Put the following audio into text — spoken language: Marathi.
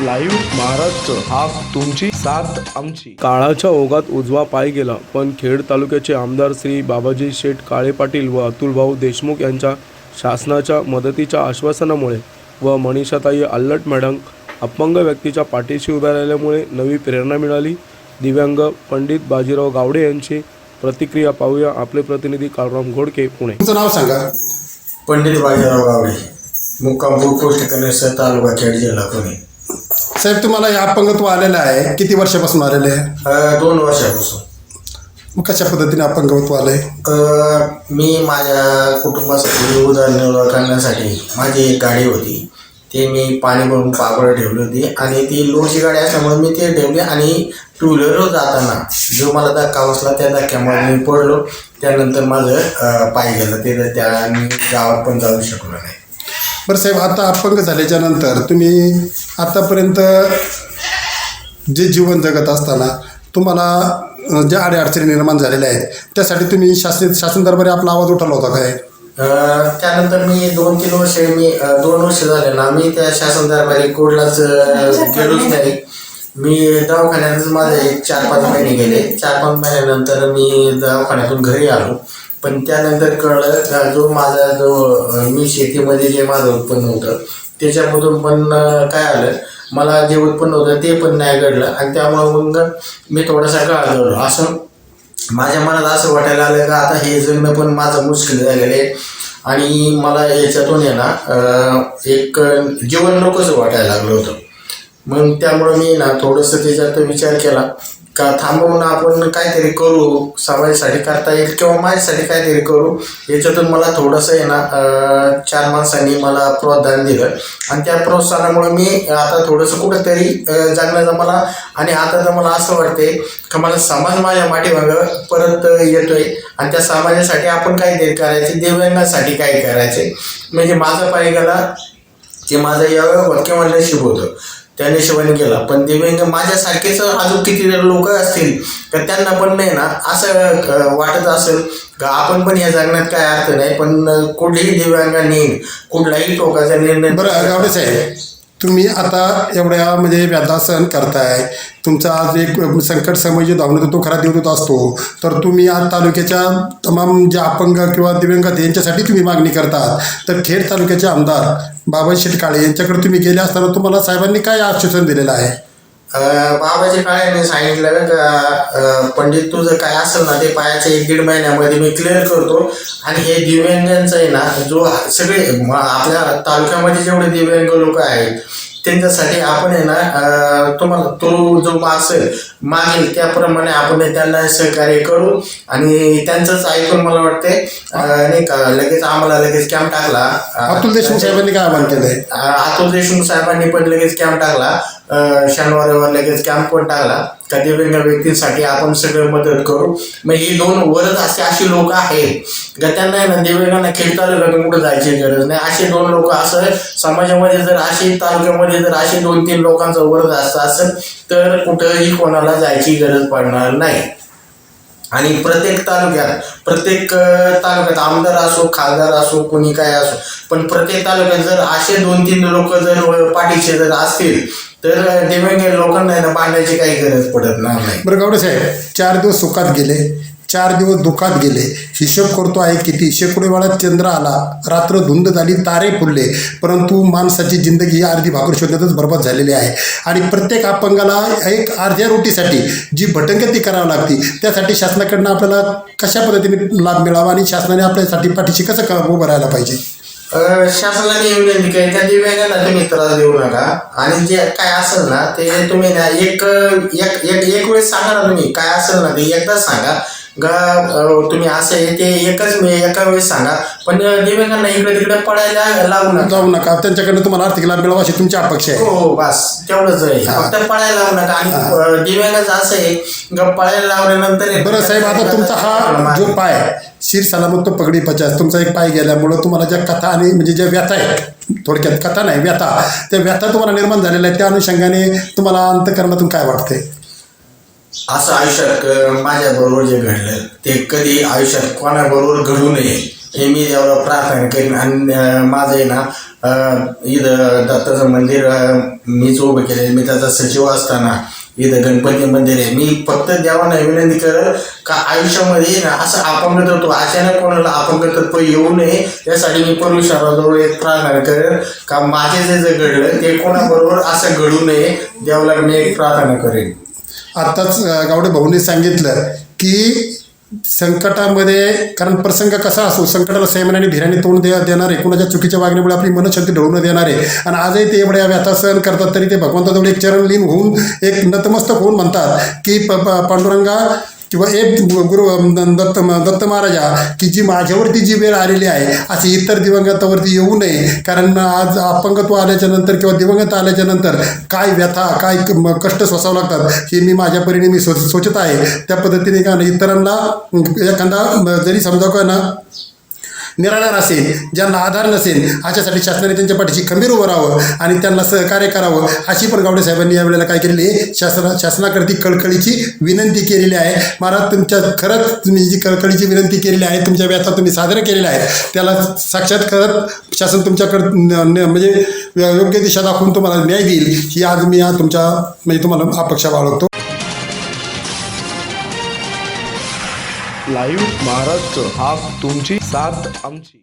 लाईव्ह महाराष्ट्र हा तुमची साथ आमची. काळाच्या ओघात उजवा पाय गेला पण खेड तालुक्याचे आमदार श्री बाबाजी शेठ काळे पाटील व अतुलभाऊ देशमुख यांच्या शासनाच्या मदतीच्या आश्वासनामुळे व मनीषाताई अल्लट मॅडम अपंग व्यक्तीच्या पाठीशी उभ्या राहिल्यामुळे नवी प्रेरणा मिळाली. दिव्यांग पंडित बाजीराव गावडे यांची प्रतिक्रिया पाहूया आपले प्रतिनिधी काळराम घोडके पुणे. तुमचं नाव सांगा. पंडित बाजीराव गावडे मुक्काम पोस्ट कनेस तालुका खेड जिल्हा पुणे. साहेब तुम्हाला हे अपंगत्व आलेलं आहे. किती वर्षापासून आलेलं आहे? अ, दोन वर्षापासून. मग कशा पद्धतीने अपंगत्व आलंय? अ, मी माझ्या कुटुंबासाठी उदरनिर्वाह करण्यासाठी माझी एक गाडी होती. ते मी पाणी भरून पापड ठेवली होती आणि ती लोडची गाडी असल्यामुळे मी ते ठेवली आणि टू व्हीलरवर जाताना जो मला धक्का बसला त्या धक्क्यामुळे मी पडलो. त्यानंतर माझं अ, पाय गेलं. ते त्या मी गावात पण जाऊ शकलो नाही. बरं साहेब आता अपंग झाल्याच्यानंतर तुम्ही आतापर्यंत जे जीवन जगत असताना तुम्हाला ज्या अडीअडचणी निर्माण झालेल्या आहेत त्यासाठी तुम्ही शासन शासन दरबारी आपला आवाज उठवला होता काय? त्यानंतर मी दोन तीन वर्ष मी दोन वर्ष झाले ना मी त्या शासन दरबारी कोर्टलाच गेलोच नाही. मी दवाखान्यातच माझे एक चार पाच महिने गेले. चार पाच महिन्यानंतर मी दवाखान्यातून घरी आलो. पण त्यानंतर कळलं का जो माझा जो मी शेतीमध्ये जे माझं उत्पन्न होतं त्याच्यामधून पण काय आलं मला जे उत्पन्न होतं ते पण नाही घडलं. आणि त्यामुळे मग मी थोडासा गाळलो असं माझ्या मनात असं वाटायला आलं का आता हे जगणं पण माझं मुश्किल झालेलं आहे. आणि मला याच्यातून आहे ना एक जीवन नकोच वाटायला लागलं होतं. मग त्यामुळं मी ना थोडंसं त्याच्यात विचार केला. का थांबवून आपण काहीतरी करू? समाजासाठी करता येईल किंवा माझ्यासाठी काहीतरी करू? याच्यातून मला थोडंसं आहे ना चार माणसांनी मला प्रोत्साहन दिलं. आणि त्या प्रोत्साहनामुळे मी आता थोडंसं कुठंतरी जागण्याचा मला आणि आता तर मला असं वाटते का मला समाज माझ्या माठीमागं परत येतोय. आणि त्या समाजासाठी आपण काहीतरी करायचे दिव्यांगासाठी काही करायचे. म्हणजे माझा पाय ते माझं यावं किंवा लशीब होतं. त्या हिशोबाने गेला पण दिव्यांग माझ्यासारखेच अजून किती लोक असतील तर त्यांना पण नाही ना असं वाटत असेल का आपण पण या जगण्यात काय अर्थ नाही पण कुठल्याही दिव्यांगांनी कुठलाही टोकाचा निर्णय बरं साहेब तुम्ही आता एवढ्या म्हणजे व्याधासन करताय तुमचा आज एक संकट समय जे धावून तो खरा देवदूत असतो तर तुम्ही आज तालुक्याच्या तमाम जे अपंग किंवा दिव्यांग यांच्यासाठी तुम्ही मागणी करतात. तर खेड तालुक्याचे आमदार बाबा शेटकाळे यांच्याकडे तुम्ही गेले असताना तुम्हाला साहेबांनी काय आश्वासन दिलेलं आहे? बाबाजी काळ्यांनी सांगितलं का पंडित तुझं काय असेल ना ते पायाच्या एक दीड महिन्यामध्ये मी क्लिअर करतो. आणि हे दिव्यांगांचं आहे ना जो सगळे म- आपल्या तालुक्यामध्ये जेवढे दिव्यांग लोक आहेत त्यांच्यासाठी आपण आहे ना तुम्हाला तो जो असेल मागेल त्याप्रमाणे आपण त्यांना सहकार्य करू. आणि त्यांचंच ऐकून मला वाटते नाही का लगेच आम्हाला लगेच कॅम्प टाकला. अतुल देशमुख साहेबांनी काय आवाहन केलंय? अतुल देशमुख साहेबांनी पण लगेच कॅम्प टाकला. शनिवारवर लगेच कॅम्प पण टाकला. का दिव्यांग व्यक्तींसाठी आपण सगळं मदत करू. मग ही दोन वरच असे अशी लोक आहेत. का त्यांना आहे ना दिव्यांगांना खेळ तालुक्यातून कुठं जायची गरज नाही. असे दोन लोक असं समाजामध्ये जर अशी तालुक्यामध्ये जर असे दोन तीन लोकांचं वरद असं असेल तर कुठंही कोणाला जायची गरज पडणार नाही. आणि प्रत्येक तालुक्यात प्रत्येक तालुक्यात आमदार असो खासदार असो कोणी काय असो पण प्रत्येक तालुक्यात जर असे दोन तीन लोक जर पाठीचे जर असतील तर दिव्यांग म्हणजे लोकांना आहे ना बांधायची काही गरज पडत नाही. बरं गावडे साहेब चार दिवस सुखात गेले चार दिवस दुखात गेले. हिशोब करतो आहे किती शेकडो वेळा चंद्र आला रात्र धुंद झाली तारे फुलले परंतु माणसाची जिंदगी ही अर्धी भाकर शोधण्यातच बरबाद झालेली आहे. आणि प्रत्येक अपंगाला एक अर्ध्या रोटीसाठी जी भटंगती करावी लागते त्यासाठी शासनाकडनं आपल्याला कशा पद्धतीने लाभ मिळावा आणि शासनाने आपल्यासाठी पाठीशी कसं उभं राहायला पाहिजे? शासनाने विनंती काही त्या दिव्यांगांना तुम्ही त्रास देऊ नका. आणि जे काय असेल ना ते तुम्ही ना एक एक एक एक वेळेस सांगा ना तुम्ही काय असेल ना ते एकदाच सांगा. गा तुम्ही असं आहे ते एकच मी एका वेळेस सांगा. पण दिव्यांगांना इकडे तिकडे पडायला लागू नका. जाऊ नका. त्यांच्याकडनं तुम्हाला आर्थिक लाभ मिळावा अशी तुमची अपेक्षा हो आहे. हो बस. तेवढंच आहे. फक्त पळायला लावू नका. आणि अं, दिव्यांगाचं असं आहे का पळायला लावल्यानंतर बरं साहेब आता तुमचा हा जो पाय शिर सलामत तो पगडी पचास. तुमचा एक पाय गेल्यामुळं तुम्हाला ज्या कथा आणि म्हणजे ज्या व्यथा आहेत थोडक्यात कथा नाही व्यथा. त्या व्यथा तुम्हाला निर्माण झालेल्या आहेत. त्या अनुषंगाने तुम्हाला अंतकरणातून काय वाटतंय? असं आयुष्यात माझ्याबरोबर जे घडलं ते कधी आयुष्यात कोणाबरोबर घडू नये हे मी देवाला प्रार्थना करीन. आणि माझं आहे ना इथं दत्ताचं मंदिर मीच उभं केलं मी त्याचा सचिव असताना इथं गणपती मंदिर आहे. मी फक्त देवांना विनंती करत का आयुष्यामध्ये ना असं अपंगत्व अचानक कोणाला अपंगत्व येऊ नये यासाठी मी परमेश्वराजवळ एक प्रार्थना करेन का माझे जे जे घडलं ते कोणाबरोबर असं घडू नये देवाला मी एक प्रार्थना करेन. आत्ताच गावडे भाऊने सांगितलं की संकटामध्ये कारण प्रसंग कसा असो संकटाला संयमाने आणि धीराने तोंड दे देणारे कुणाच्या चुकीच्या वागण्यामुळे आपली मनशांती ढळून देणारे. आणि आजही ते एवढ्या व्यथा सहन करतात तरी ते भगवंताजवळ एक चरण लीन होऊन एक नतमस्तक होऊन म्हणतात की प- प- पांडुरंगा किंवा एक गुरु दत्त दत्त महाराजा की जी माझ्यावरती जी वेळ आलेली आहे अशी इतर दिवंगतावरती येऊ नये. कारण आज अपंगत्व आल्याच्यानंतर किंवा दिवंगत आल्याच्यानंतर काय व्यथा काय कष्ट सोसावं लागतात हे मी माझ्या परीने मी सो सोचत आहे. त्या पद्धतीने का इतरांना एखादा जरी समजा का ना निराधार असेल ज्यांना आधार नसेल अशासाठी शासनाने त्यांच्या पाठीशी खंबीर उभं राहावं आणि त्यांना सहकार्य करावं अशी पण गावडे साहेबांनी यावेळेला काय केलेली आहे? शासना शासनाकरती कळकळीची विनंती केलेली आहे. महाराज तुमच्या खरंच तुम्ही जी कळकळीची विनंती केलेली आहे तुमच्या व्यथा तुम्ही सादर केलेल्या आहेत. त्याला साक्षात करत शासन तुमच्याकडं न- म्हणजे योग्य दिशा दाखवून तुम्हाला न्याय देईल. ही आज मी आज तुमच्या म्हणजे तुम्हाला अपेक्षा बाळगतो. लाईव्ह महाराष्ट्र हा तुमची साथ आमची.